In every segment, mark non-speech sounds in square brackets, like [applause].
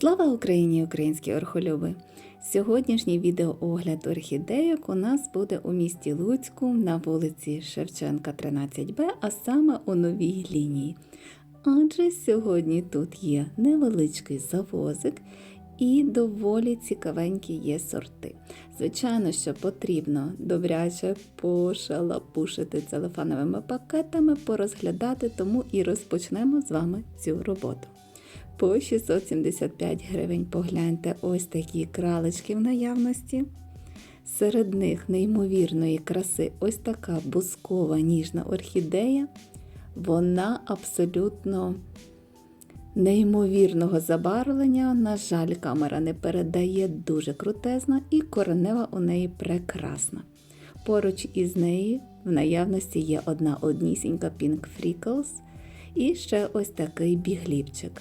Слава Україні, українські орхолюби! Сьогоднішній відеоогляд орхідейок у нас буде у місті Луцьку на вулиці Шевченка, 13Б, а саме у новій лінії. Адже сьогодні тут є невеличкий завозик і доволі цікавенькі є сорти. Звичайно, що потрібно добряче пошалапушити целофановими пакетами, порозглядати, тому і розпочнемо з вами цю роботу. По 675 гривень погляньте ось такі кралечки в наявності. Серед них неймовірної краси ось така бускова ніжна орхідея. Вона абсолютно неймовірного забарвлення. На жаль, камера не передає дуже крутезна і коренева у неї прекрасна. Поруч із нею в наявності є одна однісінька Pink Freckles і ще ось такий бігліпчик.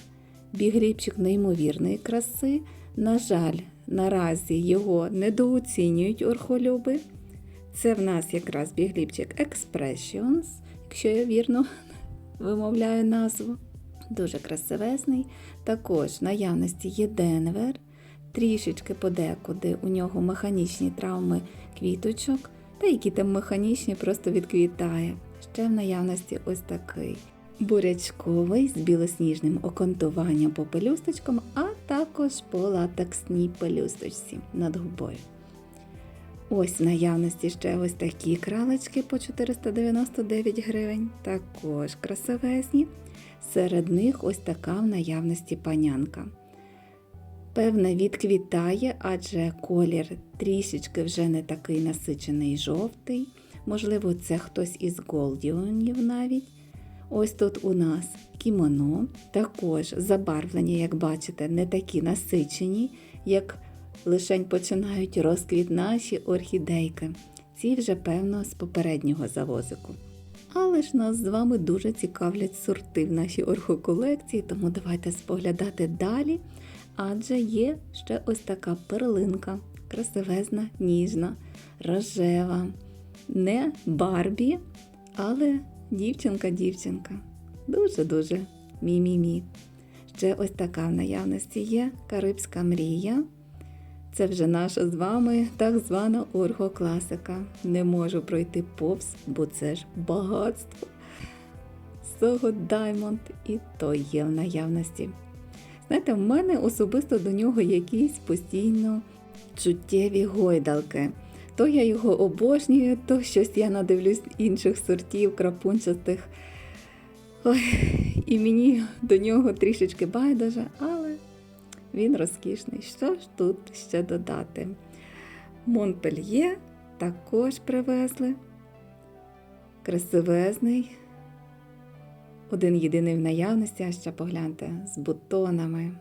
Бігліпчик неймовірної краси. На жаль, наразі його недооцінюють орхолюби. Це в нас якраз бігліпчик Expressions, якщо я вірно [laughs] вимовляю назву. Дуже красивезний. Також в наявності є Денвер, трішечки подекуди у нього механічні травми квіточок, та які там механічні просто відквітає. Ще в наявності ось такий бурячковий з білосніжним окантуванням по пелюсточкам, а також по латексній пелюсточці над губою. Ось в наявності ще ось такі кралечки по 499 гривень, також красивезні. Серед них ось така в наявності панянка. Певне, відквітає, адже колір трішечки вже не такий насичений жовтий. Можливо, це хтось із голдіонів навіть. Ось тут у нас кімоно, також забарвлення, як бачите, не такі насичені, як лишень починають розквіт наші орхідейки. Ці вже, певно, з попереднього завозику. Але ж нас з вами дуже цікавлять сорти в нашій орхоколекції, тому давайте споглядати далі. Адже є ще ось така перлинка, красивезна, ніжна, рожева, не Барбі, але дівчинка-дівчинка. Дуже-дуже мі-мі-мі. Ще ось така в наявності є Карибська мрія. Це вже наша з вами так звана оргокласика. Не можу пройти повз, бо це ж багатство. Сого Даймонд і то є в наявності. Знаєте, в мене особисто до нього якісь постійно чуттєві гойдалки. То я його обожнюю, то щось я надивлюсь інших сортів, крапунчастих. Ой, і мені до нього трішечки байдуже, але він розкішний. Що ж тут ще додати? Монпельє також привезли. Красивезний. Один єдиний в наявності, а ще погляньте, з бутонами.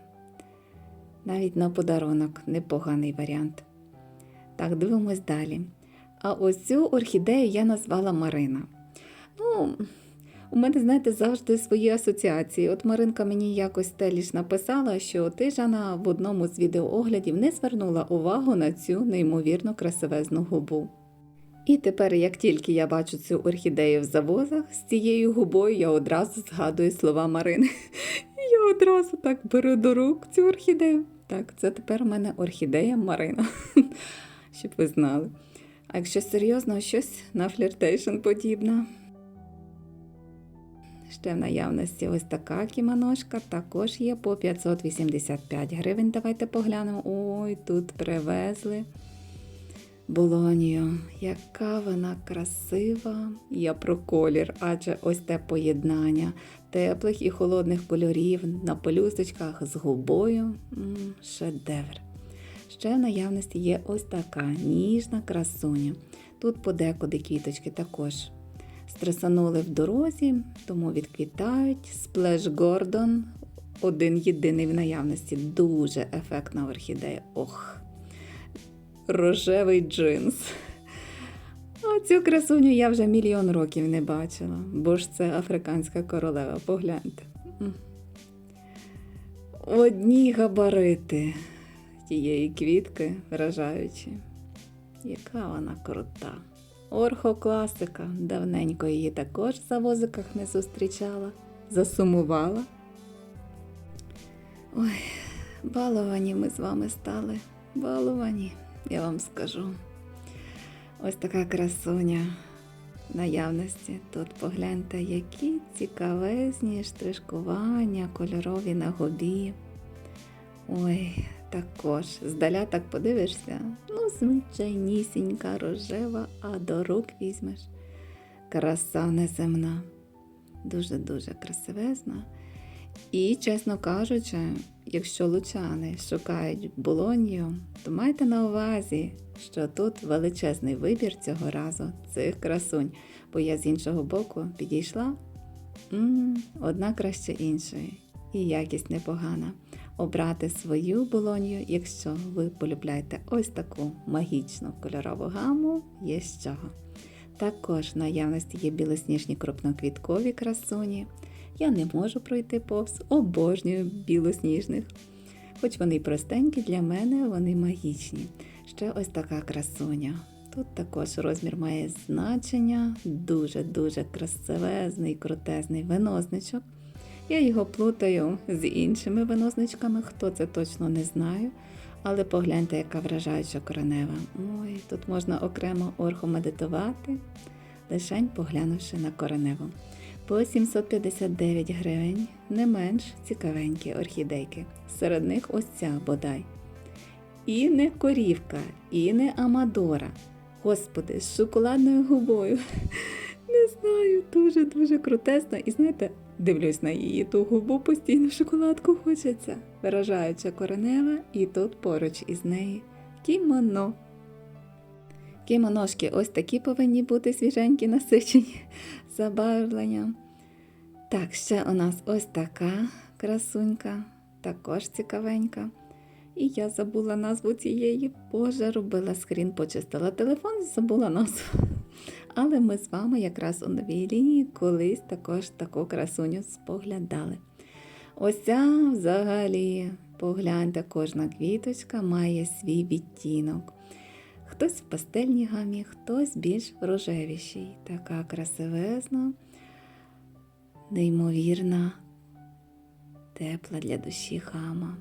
Навіть на подарунок непоганий варіант. Так, дивимось далі. А ось цю орхідею я назвала Марина. Ну, у мене, знаєте, завжди свої асоціації. От Маринка мені якось теліж написала, що ти, Жана, в одному з відеооглядів не звернула увагу на цю неймовірно красивезну губу. І тепер, як тільки я бачу цю орхідею в завозах, з цією губою я одразу згадую слова Марини. [laughs] Я одразу так беру до рук цю орхідею. Так, це тепер у мене орхідея Марина, [laughs] щоб ви знали. А якщо серйозно, щось на фліртейшн подібне. Ще в наявності ось така кімоношка, також є по 585 гривень. Давайте поглянемо. Ой, тут привезли болонію. Яка вона красива! Я про колір, адже ось те поєднання теплих і холодних кольорів на пелюсточках з губою. М, шедевр. Ще в наявності є ось така ніжна красуня. Тут подекуди квіточки також стресанули в дорозі, тому відквітають. Сплеш Гордон, один єдиний в наявності, дуже ефектна орхідея. Ох, рожевий джинс. А цю красуню я вже мільйон років не бачила, бо ж це африканська королева, погляньте. Одні габарити тієї квітки вражаючі. Яка вона крута. Орхокласика. Давненько її також в завозиках не зустрічала, засумувала. Ой, Баловані ми з вами стали. Баловані, я вам скажу. Ось така красуня наявності. Тут погляньте, які цікавезні штришкування кольорові на губі. Ой, також здаля так подивишся. Ну, звичайнісінька рожева, а до рук візьмеш. Краса неземна. Дуже-дуже красивезна. І, чесно кажучи, якщо лучани шукають болонью, то майте на увазі, що тут величезний вибір цього разу цих красунь, бо я з іншого боку підійшла м одна краще іншої, і якість непогана. Обрати свою болонью, якщо ви полюбляєте ось таку магічну кольорову гаму, є з чого. Також наявності є білосніжні крупноквіткові красуні. Я не можу пройти повз, обожнюю білосніжних. Хоч вони й простенькі, для мене вони магічні. Ще ось така красуня. Тут також розмір має значення, дуже-дуже красивезний, крутезний винозничок. Я його плутаю з іншими винозничками, хто це точно не знаю. Але погляньте, яка вражаюча коренева. Ой, тут можна окремо орхомедитувати, лишень поглянувши на кореневу. По 759 гривень, не менш цікавенькі орхідейки. Серед них ось ця бодай. І не корівка, і не Амадора. Господи, з шоколадною губою. [laughs] Не знаю, дуже-дуже крутесно. І знаєте, дивлюсь на її ту губу, постійно шоколадку хочеться. Виражаюча коренева, і тут поруч із неї кімоно. Кімоношки ось такі повинні бути свіженькі, насичені [laughs] забарвленням. Так, ще у нас ось така красунька, також цікавенька. І я забула назву цієї. Боже, робила скрін, почистила телефон, забула назву. Але ми з вами якраз у новій лінії колись також таку красуню споглядали. Ось взагалі, погляньте, кожна квіточка має свій відтінок. Хтось в пастельній гамі, хтось більш рожевіший. Така красивезна, неймовірна, тепла для душі гама.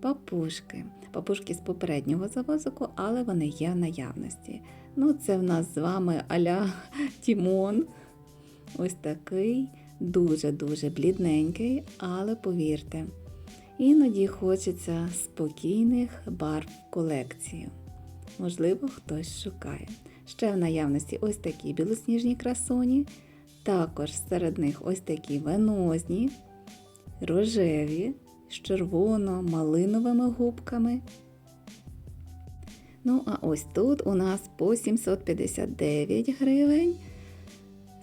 Папушки. Папушки з попереднього завозику, але вони є в наявності. Ну, це в нас з вами аля Тімон. Ось такий дуже-дуже блідненький, але повірте, іноді хочеться спокійних барв в колекцію. Можливо, хтось шукає. Ще в наявності ось такі білосніжні красуні, також серед них ось такі венозні, рожеві, з червоно-малиновими губками. Ну, а ось тут у нас по 759 гривень.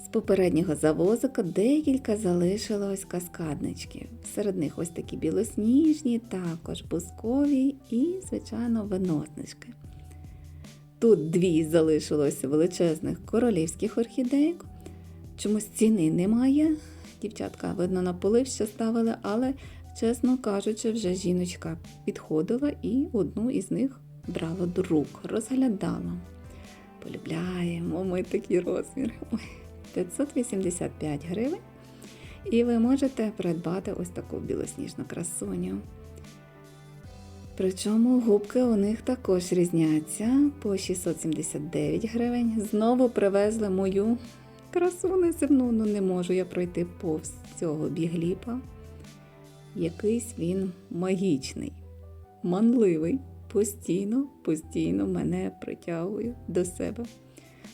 З попереднього завозика декілька залишилось каскадничків. Серед них ось такі білосніжні, також бускові і, звичайно, виноснички. Тут дві залишилось величезних королівських орхідейок. Чомусь ціни немає. Дівчатка, видно, на полив ще ставили, але, чесно кажучи, вже жіночка підходила і одну із них брала до рук, розглядала. Полюбляємо ми такий розмір. 585 гривень. І ви можете придбати ось таку білосніжну красуню. Причому губки у них також різняться по 679 гривень. Знову привезли мою красу неземну, ну не можу я пройти повз цього бігліпа. Якийсь він магічний, манливий, постійно, постійно мене притягує до себе.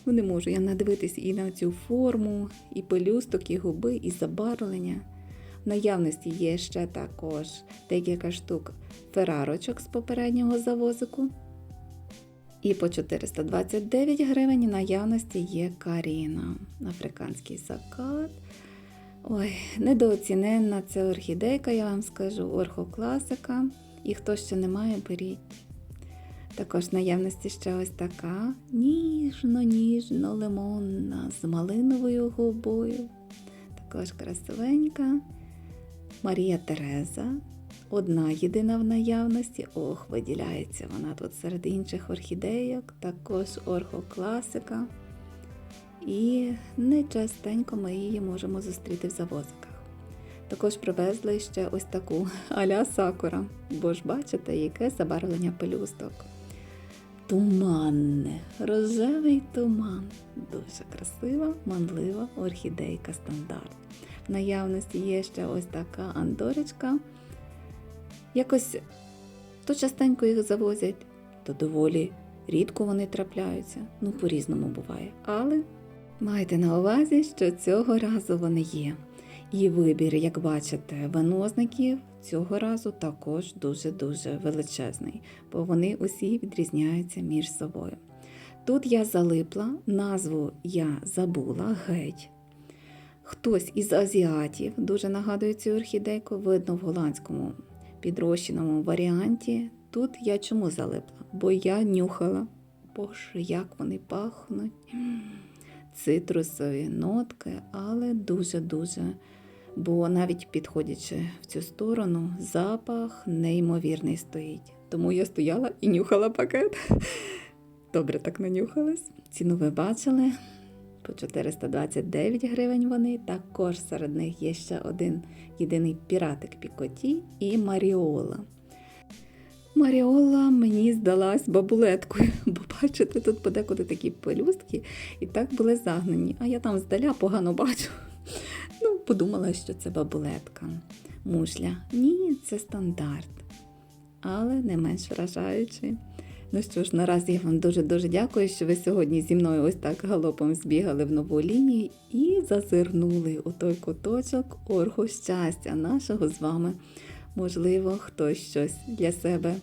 Ну не можу я надивитись і на цю форму, і пелюсток, і губи, і забарвлення. В наявності є ще також декілька штук ферарочок з попереднього завозику. І по 429 гривень наявності є каріна. Африканський закат. Ой, недооціненна це орхідейка, я вам скажу, орхокласика. І хто ще не має, беріть. Також наявності ще ось така ніжно-ніжно-лимонна з малиновою губою. Також красивенька. Марія Тереза. Одна єдина в наявності. Ох, виділяється вона тут серед інших орхідейок, також орхокласика. І не частенько ми її можемо зустріти в завозиках. Також привезли ще ось таку аля сакура, бо ж бачите, яке забарвлення пелюсток. Туманне, рожевий туман. Дуже красива, манлива орхідейка стандарт. В наявності є ще ось така андорочка. Якось то частенько їх завозять, то доволі рідко вони трапляються. Ну, по-різному буває. Але майте на увазі, що цього разу вони є. І вибір, як бачите, венозників цього разу також дуже-дуже величезний, бо вони усі відрізняються між собою. Тут я залипла, назву я забула геть. Хтось із азіатів дуже нагадує цю орхідейку, видно в голландському підрощеному варіанті. Тут я чому залипла? Бо я нюхала. Боже, як вони пахнуть. Цитрусові нотки, але дуже-дуже. Бо навіть підходячи в цю сторону, запах неймовірний стоїть. Тому я стояла і нюхала пакет. Добре так нанюхалась. Ціну ви бачили. По 429 гривень вони. Також серед них є ще один єдиний піратик Пікоті і Маріола. Маріола мені здалась бабулеткою, [laughs] бо бачите, тут подекуди такі пелюстки і так були загнані, а я там здаля погано бачу. [laughs] Ну, подумала, що це бабулетка. Мушля. Ні, це стандарт. Але не менш вражаючий. Ну що ж, наразі я вам дуже-дуже дякую, що ви сьогодні зі мною ось так галопом збігали в нову лінію і зазирнули у той куточок оргу щастя нашого з вами. Можливо, хтось щось для себе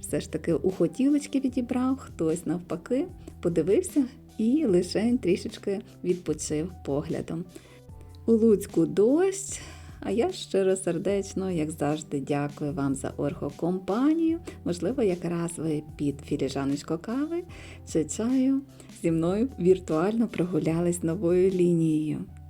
все ж таки у хотілочки відібрав, хтось навпаки подивився і лише трішечки відпочив поглядом. У Луцьку дощ, а я щиро сердечно, як завжди, дякую вам за оргокомпанію. Можливо, якраз ви під філіжаночку кави чи чаю зі мною віртуально прогулялись новою лінією.